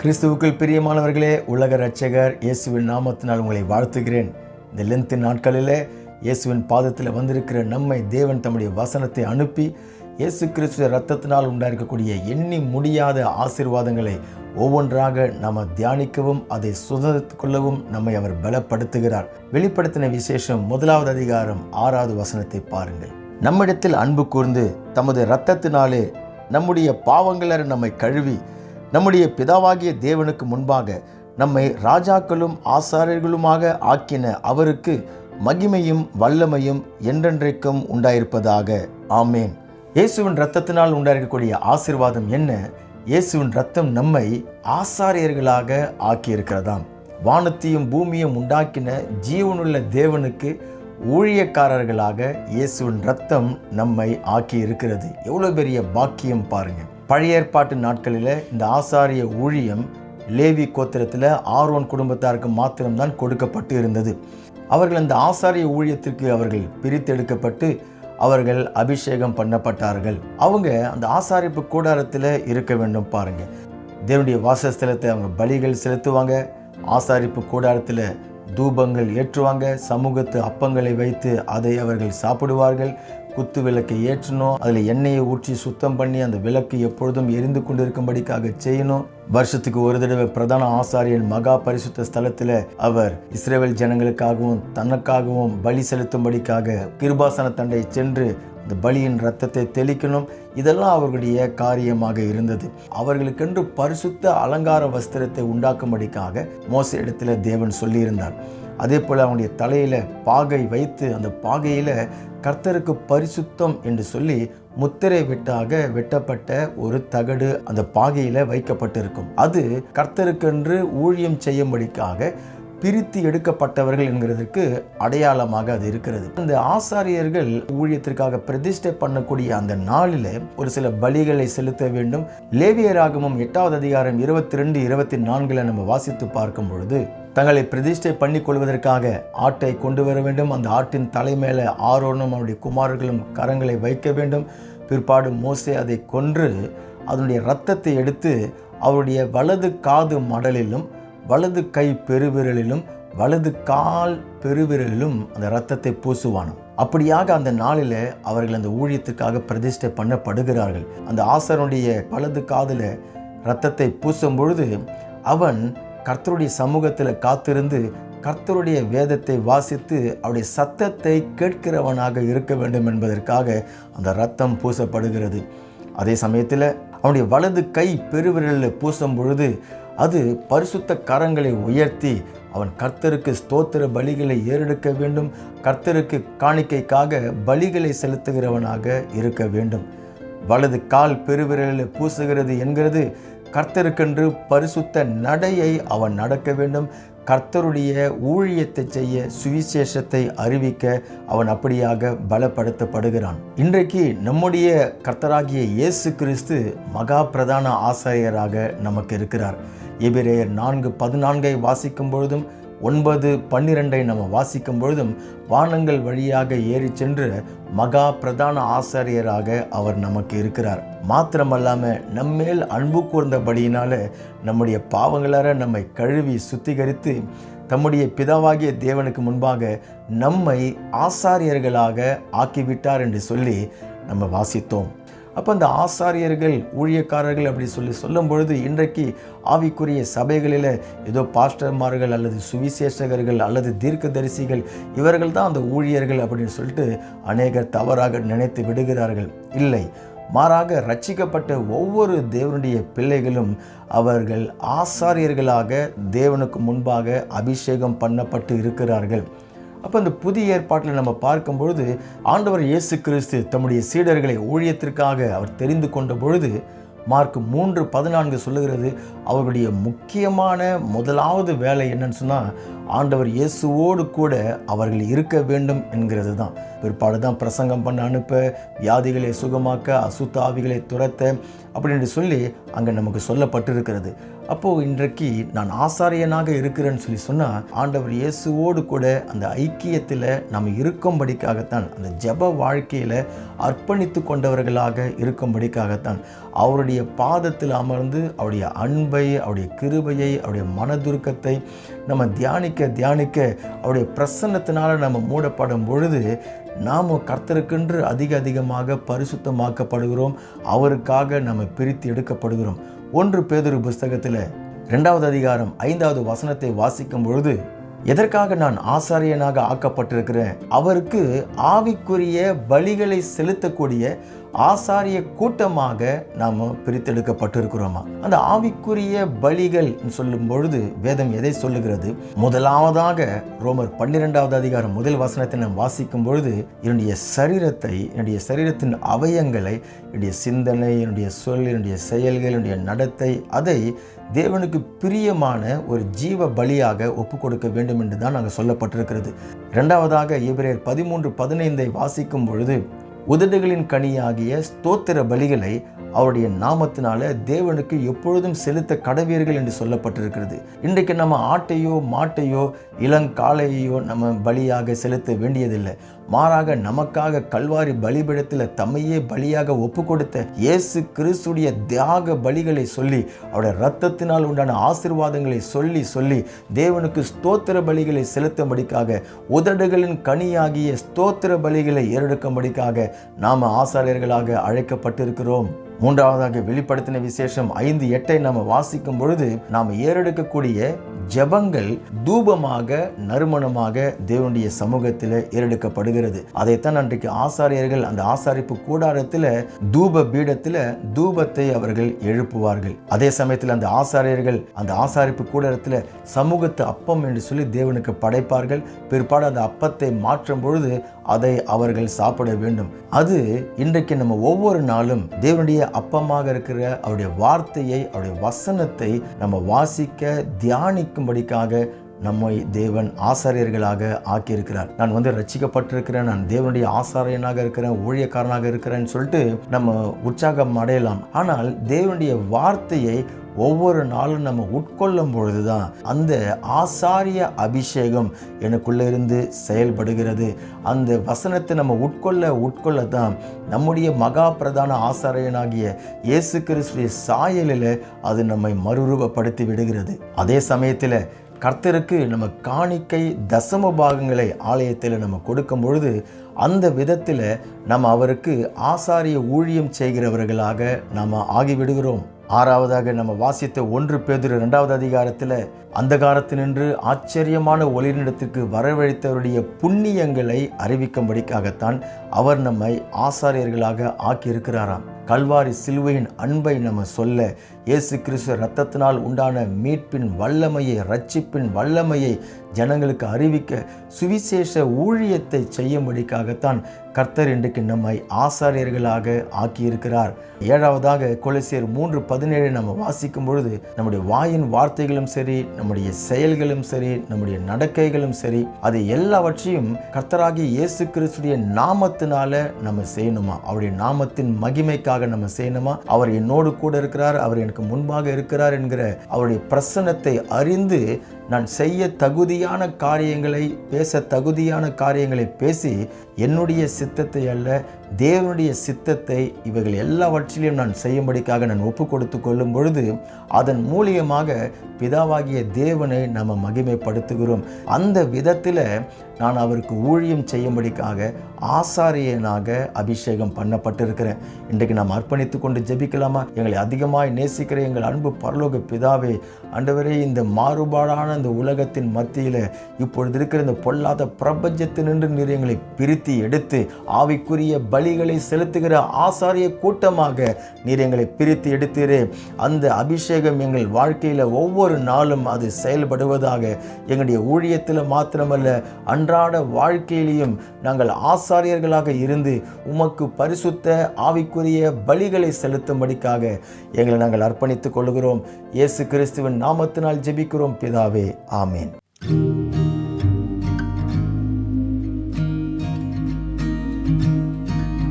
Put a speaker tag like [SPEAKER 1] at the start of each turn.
[SPEAKER 1] கிறிஸ்துவுக்குள் பிரியமானவர்களே உலக ரட்சகர் இயேசுவின் நாமத்தினால் உங்களை வாழ்த்துகிறேன். இந்த லென்த்து நாட்களிலே இயேசுவின் பாதத்தில் வந்திருக்கிற நம்மை தேவன் தம்முடைய வசனத்தை அனுப்பி இயேசு கிறிஸ்துவ ரத்தத்தினால் உண்டாயிருக்கக்கூடிய எண்ணி முடியாத ஆசீர்வாதங்களை ஒவ்வொன்றாக நாம் தியானிக்கவும் அதை சுதந்திரத்துக் கொள்ளவும் நம்மை அவர் பலப்படுத்துகிறார். வெளிப்படுத்தின விசேஷம் முதலாவது அதிகாரம் ஆறாவது வசனத்தை பாருங்கள். நம்மிடத்தில் அன்பு கூர்ந்து தமது இரத்தத்தினாலே நம்முடைய பாவங்களர் நம்மை கழுவி நம்முடைய பிதாவாகிய தேவனுக்கு முன்பாக நம்மை ராஜாக்களும் ஆசாரியர்களுமாக ஆக்கின அவருக்கு மகிமையும் வல்லமையும் என்றென்றைக்கும் உண்டாயிருப்பதாக. ஆமேன். இயேசுவின் ரத்தத்தினால் உண்டாயிருக்கக்கூடிய ஆசீர்வாதம் என்ன? இயேசுவின் ரத்தம் நம்மை ஆசாரியர்களாக ஆக்கியிருக்கிறதாம். வானத்தையும் பூமியும் உண்டாக்கின ஜீவனுள்ள தேவனுக்கு ஊழியக்காரர்களாக இயேசுவின் ரத்தம் நம்மை ஆக்கி இருக்கிறது எவ்வளோ பெரிய பாக்கியம் பாருங்கள் பழைய ஏற்பாட்டு நாட்களில் இந்த ஆசாரிய ஊழியம் லேவி கோத்திரத்தில் ஆர்வன் குடும்பத்தாருக்கு மாத்திரம்தான் கொடுக்கப்பட்டு இருந்தது. அவர்கள் அந்த ஆசாரிய ஊழியத்திற்கு அவர்கள் பிரித்தெடுக்கப்பட்டு அவர்கள் அபிஷேகம் பண்ணப்பட்டார்கள். அவங்க அந்த ஆசாரிப்பு கூடாரத்தில் இருக்க வேண்டும் பாருங்க. தேவனுடைய வாசஸ்தலத்தை அவங்க பலிகள் செலுத்துவாங்க. ஆசாரிப்பு கூடாரத்தில் தூபங்கள் ஏற்றுவாங்க. சமூகத்து அப்பங்களை வைத்து அதை அவர்கள் சாப்பிடுவார்கள். குத்து விளக்கை ஏற்றணும் அதில் எண்ணெயை ஊற்றி சுத்தம் பண்ணி அந்த விளக்கு எப்பொழுதும் எரிந்து கொண்டிருக்கும்படிக்காக செய்யணும். வருஷத்துக்கு ஒரு தடவை பிரதான ஆசாரியன் மகா பரிசுத்த ஸ்தலத்தில் அவர் இஸ்ரேல் ஜனங்களுக்காகவும் தனக்காகவும் பலி செலுத்தும்படிக்காக கிருபாசன தண்டை சென்று இந்த பலியின் ரத்தத்தை தெளிக்கணும். இதெல்லாம் அவர்களுடைய காரியமாக இருந்தது. அவர்களுக்கென்று பரிசுத்த அலங்கார வஸ்திரத்தை உண்டாக்கும்படிக்காக மோச இடத்துல தேவன் சொல்லியிருந்தார். அதே போல் அவனுடைய தலையில் பாகை வைத்து அந்த பாகையில் கர்த்தருக்கு பரிசுத்தம் என்று சொல்லி முத்திரை வெட்டாக வெட்டப்பட்ட ஒரு தகடு அந்த பாகையில் வைக்கப்பட்டிருக்கும். அது கர்த்தருக்கென்று ஊழியம் செய்யும்படிக்காக பிரித்து எடுக்கப்பட்டவர்கள் என்கிறதுக்கு அடையாளமாக அது இருக்கிறது. அந்த ஆசாரியர்கள் ஊழியத்திற்காக பிரதிஷ்டை பண்ணக்கூடிய அந்த நாளில் ஒரு சில பலிகளை செலுத்த வேண்டும். லேவியராகமும் எட்டாவது அதிகாரம் இருபத்தி ரெண்டு இருபத்தி நான்கில் நம்ம வாசித்து பார்க்கும் பொழுது தங்களை பிரதிஷ்டை பண்ணி கொள்வதற்காக ஆட்டை கொண்டு வர வேண்டும். அந்த ஆட்டின் தலை மேலே ஆரோனும் அவருடைய குமாரர்களும் கரங்களை வைக்க வேண்டும். பிற்பாடு மோசே அதை கொன்று அதனுடைய இரத்தத்தை எடுத்து அவருடைய வலது காது மடலிலும் வலது கை பெருவிரலிலும் வலது கால் பெருவிரலிலும் அந்த இரத்தத்தை பூசுவானாம். அப்படியாக அந்த நாளில் அவர்கள் அந்த ஊழியத்துக்காக பிரதிஷ்டை பண்ணப்படுகிறார்கள். அந்த ஆசனுடைய வலது காதில் இரத்தத்தை பூசும் பொழுது அவன் கர்த்தருடைய சமூகத்தில் காத்திருந்து கர்த்தருடைய வேதத்தை வாசித்து அவருடைய சத்தத்தை கேட்கிறவனாக இருக்க வேண்டும் என்பதற்காக அந்த ரத்தம் பூசப்படுகிறது. அதே சமயத்தில் அவனுடைய வலது கை பெருவிரலில் பூசும் பொழுது அது பரிசுத்த கரங்களை உயர்த்தி அவன் கர்த்தருக்கு ஸ்தோத்திர பலிகளை ஏறெடுக்க வேண்டும். கர்த்தருக்கு காணிக்கைக்காக பலிகளை செலுத்துகிறவனாக இருக்க வேண்டும். வலது கால் பெருவிரலில் பூசுகிறது என்கிறது. கர்த்தருக்கென்று பரிசுத்த நடையை அவன் நடக்க வேண்டும். கர்த்தருடைய ஊழியத்தை செய்ய சுவிசேஷத்தை அறிவிக்க அவன் அப்படியாக பலப்படுத்தப்படுகிறான். இன்றைக்கு நம்முடைய கர்த்தராகிய இயேசு கிறிஸ்து மகா பிரதான ஆசிரியராக நமக்கு இருக்கிறார். எபிரேயர் நான்கு பதினான்கை வாசிக்கும் பொழுதும் ஒன்பது பன்னிரெண்டை நம்ம வாசிக்கும் பொழுதும் வானங்கள் வழியாக ஏறி சென்று மகா பிரதான ஆசாரியராக அவர் நமக்கு இருக்கிறார். மாத்திரமல்லாமல் நம்மேல் அன்பு கூர்ந்தபடியினால நம்முடைய பாவங்களார நம்மை கழுவி சுத்திகரித்து தம்முடைய பிதாவாகிய தேவனுக்கு முன்பாக நம்மை ஆசாரியர்களாக ஆக்கிவிட்டார் என்று சொல்லி நம்ம வாசித்தோம். அப்போ அந்த ஆசாரியர்கள் ஊழியக்காரர்கள் அப்படி சொல்லி சொல்லும் பொழுது இன்றைக்கு ஆவிக்குரிய சபைகளில் ஏதோ பாஸ்டர்மார்கள் அல்லது சுவிசேஷகர்கள் அல்லது தீர்க்கதரிசிகள் இவர்கள் தான் அந்த ஊழியர்கள் அப்படின்னு சொல்லிட்டு அநேகர் தவறாக நினைத்து விடுகிறார்கள். இல்லை மாறாக ரட்சிக்கப்பட்ட ஒவ்வொரு தேவனுடைய பிள்ளைகளும் அவர்கள் ஆசாரியர்களாக தேவனுக்கு முன்பாக அபிஷேகம் பண்ணப்பட்டு இருக்கிறார்கள். அப்போ அந்த புதிய ஏற்பாட்டில் நம்ம பார்க்கும் பொழுது ஆண்டவர் இயேசு கிறிஸ்து தம்முடைய சீடர்களை ஊழியத்திற்காக அவர் தெரிந்து கொண்ட பொழுது மார்க் மூன்று பதினான்கு சொல்லுகிறது அவருடைய முக்கியமான முதலாவது வேலை என்னன்னு சொன்னால் ஆண்டவர் இயேசுவோடு கூட அவர்கள் இருக்க வேண்டும் என்கிறது தான். பிற்பாடு தான் பிரசங்கம் பண்ண அனுப்ப வியாதிகளை சுகமாக்க அசுத்த ஆவிகளை துரத்த அப்படின்னு சொல்லி அங்கே நமக்கு சொல்லப்பட்டிருக்கிறது. அப்போது இன்றைக்கு நான் ஆசாரியனாக இருக்கிறேன்னு சொல்லி சொன்னால் ஆண்டவர் இயேசுவோடு கூட அந்த ஐக்கியத்தில் நம்ம இருக்கும்படிக்காகத்தான் அந்த ஜெப வாழ்க்கையில் அர்ப்பணித்து கொண்டவர்களாக இருக்கும்படிக்காகத்தான் அவருடைய பாதத்தில் அமர்ந்து அவருடைய அன்பை அவருடைய கிருபையை அவருடைய மனதுருக்கத்தை நம்ம தியானிக்க தியானிக்க அவருடைய பிரசன்னத்தினால் நம்ம மூடப்படும் பொழுது நாம் கர்த்தருக்கென்று அதிக அதிகமாக பரிசுத்தமாக்கப்படுகிறோம் அவருக்காக நம்ம பிரித்து எடுக்கப்படுகிறோம். ஒன்று பேதுரு புஸ்தகத்தில் ரெண்டாவது அதிகாரம் ஐந்தாவது வசனத்தை வாசிக்கும் பொழுது எதற்காக நான் ஆசாரியனாக ஆக்கப்பட்டிருக்கிறேன்? அவருக்கு ஆவிக்குரிய பலிகளை செலுத்தக்கூடிய ஆசாரிய கூட்டமாக நாம் பிரித்தெடுக்கப்பட்டிருக்கிறோமா? அந்த ஆவிக்குரிய பலிகள் சொல்லும் பொழுது வேதம் எதை சொல்லுகிறது? முதலாவதாக ரோமர் பன்னிரெண்டாவது அதிகாரம் முதல் வசனத்தை நாம் வாசிக்கும் பொழுது என்னுடைய சரீரத்தை என்னுடைய சரீரத்தின் அவயங்களை என்னுடைய சிந்தனை என்னுடைய சொல் என்னுடைய செயல்கள் என்னுடைய நடத்தை அதை தேவனுக்கு பிரியமான ஒரு ஜீவ பலியாக ஒப்பு கொடுக்க வேண்டும் என்று தான் நாங்கள் சொல்லப்பட்டிருக்கிறது. இரண்டாவதாக இவரே பதிமூன்று பதினைந்தை வாசிக்கும் பொழுது உதடுகளின் கனியாகிய ஸ்தோத்திர பலிகளை அவருடைய நாமத்தினால தேவனுக்கு எப்பொழுதும் செலுத்த கடவீர்கள் என்று சொல்லப்பட்டிருக்கிறது. இன்றைக்கு நம்ம ஆட்டையோ மாட்டையோ இளங்காலையோ நம்ம பலியாக செலுத்த வேண்டியதில்லை. மாறாக நமக்காக கல்வாரி பலிபிடத்தில் தம்மையே பலியாக ஒப்பு கொடுத்த இயேசு கிறிஸ்துடைய தியாக பலிகளை சொல்லி அவருடைய ரத்தத்தினால் உண்டான ஆசிர்வாதங்களை சொல்லி சொல்லி தேவனுக்கு ஸ்தோத்திர பலிகளை செலுத்தும்படிக்காக உதடுகளின் கனியாகிய ஸ்தோத்திர பலிகளை ஏறெடுக்கும்படிக்காக நாம் ஆசாரியர்களாக அழைக்கப்பட்டிருக்கிறோம். மூன்றாவதாக வெளிப்படுத்தின விசேஷம் ஐந்து எட்டை நாம் வாசிக்கும் பொழுது நாம் ஏறெடுக்கக்கூடிய ஜெபங்கள் தூபமாக நறுமணமாக தேவனுடைய சமூகத்தில் ஏறெடுக்கப்படுகிறது. அதைத்தான் அன்றைக்கு ஆசாரியர்கள் அந்த ஆசாரிப்பு கூடாரத்தில் தூப பீடத்தில் தூபத்தை அவர்கள் எழுப்புவார்கள். அதே சமயத்தில் அந்த ஆசாரியர்கள் அந்த ஆசாரிப்பு கூடாரத்தில் சமூகத்து அப்பம் என்று சொல்லி தேவனுக்கு படைப்பார்கள். பிற்பாடு அந்த அப்பத்தை மாற்றும் பொழுது அதை அவர்கள் சாப்பிட வேண்டும். அது இன்றைக்கு நம்ம ஒவ்வொரு நாளும் தேவனுடைய அப்பமாக இருக்கிற அவருடைய வார்த்தையை அவருடைய வசனத்தை நம்ம வாசிக்க தியானிக்கும்படிக்காக நம்மை தேவன் ஆசாரியர்களாக ஆக்கியிருக்கிறார். நான் வந்து ரட்சிக்கப்பட்டிருக்கிறேன் நான் தேவனுடைய ஆசாரியனாக இருக்கிறேன் ஊழியக்காரனாக இருக்கிறேன்னு சொல்லிட்டு நம்ம உற்சாகம் அடையலாம். ஆனால் தேவனுடைய வார்த்தையை ஒவ்வொரு நாளும் நம்ம உட்கொள்ளும் பொழுது தான் அந்த ஆசாரிய அபிஷேகம் எனக்குள்ளே இருந்து செயல்படுகிறது. அந்த வசனத்தை நம்ம உட்கொள்ள உட்கொள்ள தான் நம்முடைய மகா பிரதான ஆசாரியனாகிய இயேசு கிறிஸ்துடைய சாயலில் அது நம்மை மறுரூபப்படுத்தி விடுகிறது. அதே சமயத்தில் கர்த்தருக்கு நம்ம காணிக்கை தசம பாகங்களை ஆலயத்தில் நம்ம கொடுக்கும் பொழுது அந்த விதத்தில் நம்ம அவருக்கு ஆசாரிய ஊழியம் செய்கிறவர்களாக நாம் ஆகிவிடுகிறோம். ஆறாவதாக நம்ம வாசித்த ஒன்று பேதுரு இரண்டாவது அதிகாரத்தில் அந்த காலத்தினின்று ஆச்சரியமான ஒளிரிடத்திற்கு வரவழைத்தவருடைய புண்ணியங்களை அறிவிக்கும்படிக்காகத்தான் அவர் நம்மை ஆசாரியர்களாக ஆக்கியிருக்கிறாராம். கல்வாரி சிலுவையின் அன்பை நம்ம சொல்ல இயேசு கிறிஸ்து ரத்தத்தினால் உண்டான மீட்பின் வல்லமையை ரட்சிப்பின் வல்லமையை ஜனங்களுக்கு அறிவிக்க சுவிசேஷ ஊழியத்தை செய்யும்படிக்காகத்தான் கர்த்தர் இன்றைக்கு நம்மை ஆசாரியர்களாக ஆக்கியிருக்கிறார். ஏழாவதாக கொலசியர் மூன்று பதினேழு நம்ம வாசிக்கும் பொழுது நம்முடைய வாயின் வார்த்தைகளும் சரி நம்முடைய செயல்களும் சரி நம்முடைய நடக்கைகளும் சரி அது எல்லாவற்றையும் கர்த்தராகிய இயேசு கிறிஸ்துடைய நாமத்தினால நம்ம செய்யணுமா? அவருடைய நாமத்தின் மகிமைக்காக நம்ம செய்யணுமா? அவர் என்னோடு கூட இருக்கிறார் அவர் எனக்கு முன்பாக இருக்கிறார் என்கிற அவருடைய பிரசன்னத்தை அறிந்து நான் செய்ய தகுதியான காரியங்களை பேச தகுதியான காரியங்களை பேசி என்னுடைய சித்தத்தை அல்ல தேவனுடைய சித்தத்தை இவைகள் எல்லாவற்றிலையும் நான் செய்யும்படிக்காக நான் ஒப்பு கொடுத்து கொள்ளும் பொழுது அதன் மூலியமாக பிதாவாகிய தேவனை நம்ம மகிமைப்படுத்துகிறோம். அந்த விதத்தில் நான் அவருக்கு ஊழியம் செய்யும்படிக்காக ஆசாரியனாக அபிஷேகம் பண்ணப்பட்டிருக்கிறேன். இன்றைக்கு நாம் அர்ப்பணித்து கொண்டு ஜெபிக்கலாமா? எங்களை அதிகமாய் நேசிக்கிற எங்கள் அன்பு பரலோக பிதாவே அண்டவரே இந்த மாறுபாடான இந்த உலகத்தின் மத்தியில் இப்பொழுது இருக்கிற இந்த பொல்லாத பிரபஞ்சத்தினின்று நீர் எங்களை பிரித்து எடுத்து ஆவிக்குரிய பலிகளை செலுத்துகிற ஆசாரிய கூட்டமாக நீர் எங்களை பிரித்து எடுத்தீரே. அந்த அபிஷேகம் எங்கள் வாழ்க்கையில் ஒவ்வொரு நாளும் அது செயல்படுவதாக எங்களுடைய ஊழியத்தில் மாத்திரமல்ல அன்றாட வாழ்க்கையிலையும் நாங்கள் ஆசாரியர்களாக இருந்து உமக்கு பரிசுத்த ஆவிக்குரிய பலிகளை செலுத்தும்படிக்காக எங்களை நாங்கள் அர்ப்பணித்துக் கொள்கிறோம் இயேசு கிறிஸ்துவின் நாமத்தினால் ஜெபிக்கிறோம் பிதாவே. ஆமேன்.